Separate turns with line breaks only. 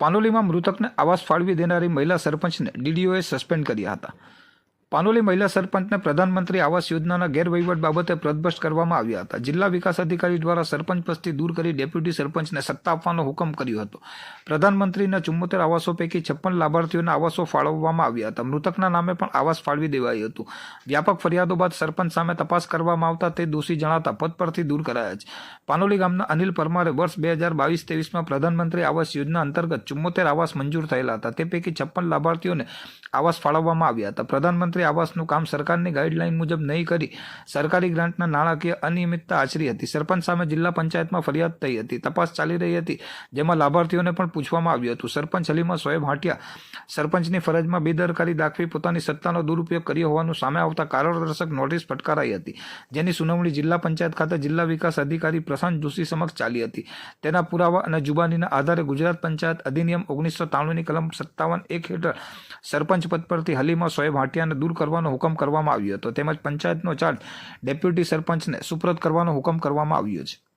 પાનોલીમાં મૃતકને આવાસ ફાળવી દેનારી મહિલા સરપંચને ડીડીઓએ સસ્પેન્ડ કર્યા હતા. પાનોલી મહિલા સરપંચને પ્રધાનમંત્રી આવાસ યોજનાના ગેરવહીવટ બાબતે પદભ્રષ્ટ કરવામાં આવ્યા હતા. જિલ્લા વિકાસ અધિકારી દ્વારા સરપંચ પસ્તી દૂર કરી ડેપ્યુટી સરપંચને સત્તા આપવાનો હુકમ કર્યો હતો. પ્રધાનમંત્રીના ચુમ્મોતેર આવાસો પૈકી છપ્પન લાભાર્થીઓના આવાસો ફાળવવામાં આવ્યા હતા. મૃતકના નામે પણ આવાસ ફાળવી દેવાયું હતું. વ્યાપક ફરિયાદો બાદ સરપંચ સામે તપાસ કરવામાં આવતા તે દોષી જણાતા પદ પરથી દૂર કરાયા છે. પાનોલી ગામના અનિલ પરમારે વર્ષ બે હજાર બાવીસ ત્રેવીસમાં પ્રધાનમંત્રી આવાસ યોજના અંતર્ગત ચુમ્મોતેર આવાસ મંજૂર થયેલા હતા. તે પૈકી છપ્પન લાભાર્થીઓને આવાસ ફાળવવામાં આવ્યા હતા. પ્રધાનમંત્રી આવાસનું કામ સરકારની ગાઈડલાઈન મુજબ નહીં કરી, સરકારી ગ્રાન્ટના નાણાકીય અનિયમિતતા આચરી હતી. સરપંચ સામે જિલ્લા પંચાયતમાં ફરિયાદ થઈ હતી. તપાસ ચાલી રહી હતી, જેમાં લાભાર્થીઓને પણ પૂછવામાં આવ્યું હતું. સરપંચ હલીમા સોએબ હાટિયા સરપંચની ફરજમાં બેદરકારી દાખવી પોતાની સત્તાનો દુરુપયોગ કર્યો હોવાનું સામે આવતા કારણદર્શક નોટિસ ફટકારાઈ હતી. જેની સુનાવણી જિલ્લા પંચાયત ખાતે જિલ્લા વિકાસ અધિકારી પ્રશાંત જોશી સમક્ષ ચાલી હતી. તેના પુરાવા અને જુબાનીના આધારે ગુજરાત પંચાયત અધિનિયમ ઓગણીસો ત્રાણુંની કલમ સત્તાવન એક હેઠળ સરપંચ પદ પરથી હલીમા સોએબ હાટિયાને દૂર કરવાનો હુકમ કરવામાં આવ્યો હતો. તેમજ પંચાયતનો ચાર્જ ડેપ્યુટી સરપંચને સુપ્રત કરવાનો હુકમ કરવામાં આવ્યો છે.